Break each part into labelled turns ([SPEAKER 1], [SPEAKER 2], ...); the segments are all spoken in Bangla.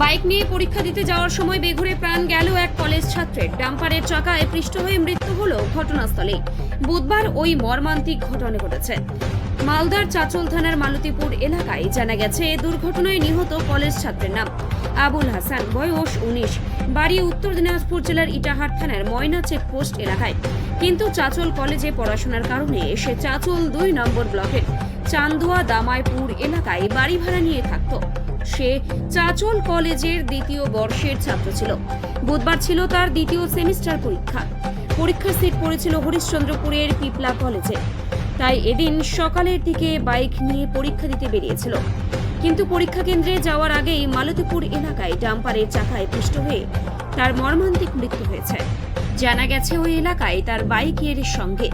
[SPEAKER 1] বাইক নিয়ে পরীক্ষা দিতে যাওয়ার সময় বেঘুরে প্রাণ গেল এক কলেজ ছাত্রের। ডাম্পারের চাকায় পৃষ্ঠ হয়ে মৃত্যু হল ঘটনাস্থলে বুধবার ওই মর্মান্তিক ঘটনা ঘটেছে। মালদার চাচল থানার মালতীপুর এলাকায় জানা গেছে দুর্ঘটনায় নিহত কলেজ ছাত্রের নাম আবুল হাসান, বয়স উনিশ, বাড়ি উত্তর দিনাজপুর জেলার ইটাহার থানার ময়না চেকপোস্ট এলাকায়। কিন্তু চাচল কলেজে পড়াশোনার কারণে সে চাচল দুই নম্বর ব্লকের চান্দুয়া দামাইপুর এলাকায় বাড়ি ভাড়া নিয়ে থাকতো। সে চাচল কলেজের দ্বিতীয় বর্ষের ছাত্র ছিল। বুধবার ছিল তার দ্বিতীয় সেমিস্টার পরীক্ষা। পরীক্ষার সিট পড়েছিল হরিশ্চন্দ্রপুরের পিপলা কলেজে। তাই এদিন সকালের দিকে বাইক নিয়ে পরীক্ষা দিতে বেরিয়েছিল। কিন্তু পরীক্ষা কেন্দ্রে যাওয়ার আগেই মালতীপুর এলাকায় ডাম্পারের চাকায় পৃষ্ঠ হয়ে তার মর্মান্তিক মৃত্যু হয়েছে। জানা গেছে ওই এলাকায় তার বাইকের সঙ্গে।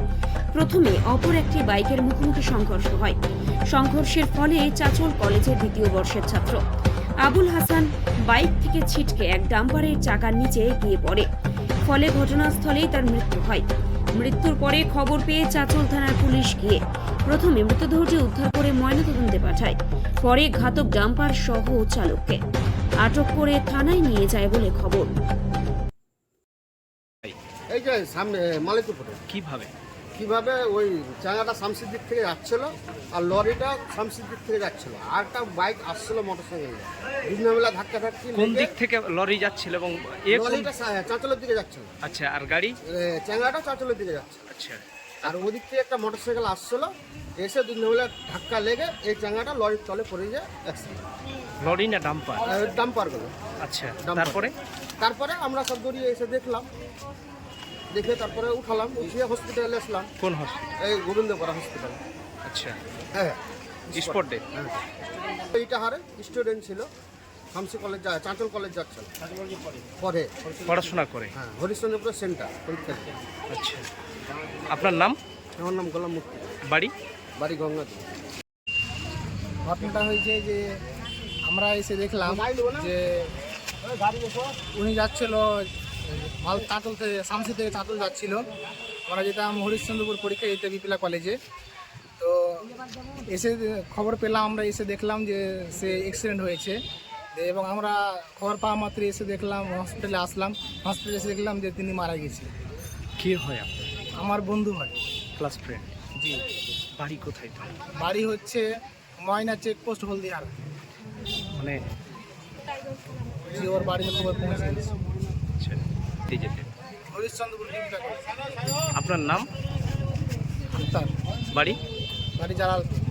[SPEAKER 1] প্রথমে অপর একটি বাইকের মুখোমুখি সংঘর্ষ হয়। সংঘর্ষের ফলে চাচল কলেজের দ্বিতীয় বর্ষের ছাত্র। আবুল হাসান বাইক থেকে ছিটকে এক ডাম্পারের চাকার নিচে গিয়ে পড়ে। ফলে ঘটনাস্থলেই তার মৃত্যু হয়। মৃত্যুর পরে খবর পেয়ে চাচল থানার পুলিশ গিয়ে প্রথমে মৃতদেহটি উদ্ধার করে ময়নাতদন্তে পাঠায়। পরে ঘাতক ডাম্পার সহ চালককে আটক করে থানায় নিয়ে যায় বলে খবর।
[SPEAKER 2] এই যে সামনে মালিকপুরে।
[SPEAKER 3] কীভাবে?
[SPEAKER 2] কীভাবে ওই চাঙাটা শামসির দিক থেকে যাচ্ছিল আর লরিটা শামসির দিক থেকে যাচ্ছিল। আর একটা বাইক আসছিল মোটর সাইকেল বিভিন্ন বেলা ধাক্কা ধাক্কি
[SPEAKER 3] কোন দিক থেকে লরি যাচ্ছিল এবং
[SPEAKER 2] লরিটা চাঁচলের দিকে যাচ্ছিল।
[SPEAKER 3] আচ্ছা আর গাড়ি?
[SPEAKER 2] চ্যাংড়াটা চাঁচলের দিকে যাচ্ছে।
[SPEAKER 3] আচ্ছা।
[SPEAKER 2] আর ওদিক থেকে একটা মোটর সাইকেল আসছিল এসে বিভিন্ন বেলা ধাক্কা লেগে এই চাঙাটা লরির তলে পড়ে যায় অ্যাক্সিডেন্ট
[SPEAKER 3] লরি না ডাম্পার?
[SPEAKER 2] ডাম্পারগুলো।
[SPEAKER 3] আচ্ছা। তারপরে?
[SPEAKER 2] তারপরে আমরা সব দড়িয়ে এসে দেখলাম। দেখে তারপরে উঠালাম উঠিয়ে হসপিটালে আসলাম।
[SPEAKER 3] কোন হসপিটাল
[SPEAKER 2] এই গোবিন্দপাড়া হসপিটাল
[SPEAKER 3] আচ্ছা।
[SPEAKER 2] হ্যাঁ।
[SPEAKER 3] স্পট ডে
[SPEAKER 2] হ্যাঁ। এইটা হারে স্টুডেন্ট ছিল। হামসি কলেজ যা চাঁচল কলেজ যাচ্ছিল পরে।
[SPEAKER 3] পড়াশোনা করে।
[SPEAKER 2] হ্যাঁ হরিশ্চন্দ্রপুর সেন্টার।
[SPEAKER 3] আচ্ছা। আপনার নাম?
[SPEAKER 2] আমার নাম গোলাম মুক্তি।
[SPEAKER 3] বাড়ি?
[SPEAKER 2] বাড়ি গঙ্গাদি
[SPEAKER 4] ঘটনাটা হয়েছে যে আমরা এসে দেখলাম যে উনি যাচ্ছিল মাল তাঁতল থেকে শামসি থেকে তাঁতল যাচ্ছিল। আমরা যেতাম হরিশ্চন্দ্রপুর পরীক্ষা দিতে বিপিলা কলেজে তো এসে খবর পেলাম আমরা এসে দেখলাম যে সে অ্যাক্সিডেন্ট হয়েছে। এবং আমরা খবর পাওয়া মাত্র এসে দেখলাম হসপিটালে আসলাম। হসপিটালে এসে দেখলাম যে তিনি মারা গেছে।
[SPEAKER 3] কি হয় আপনার?
[SPEAKER 4] আমার বন্ধু হয়।
[SPEAKER 3] ক্লাস ফ্রেন্ড
[SPEAKER 4] জি।
[SPEAKER 3] বাড়ি কোথায়
[SPEAKER 4] বাড়ি হচ্ছে ময়না চেকপোস্ট হলদিয়ার।
[SPEAKER 3] মানে
[SPEAKER 4] জি ওর বাড়িতে খবর পৌঁছে গেছে।
[SPEAKER 3] আচ্ছা এই যেতে আপনার নাম? বাড়ি?
[SPEAKER 4] বাড়ি জালালপুর।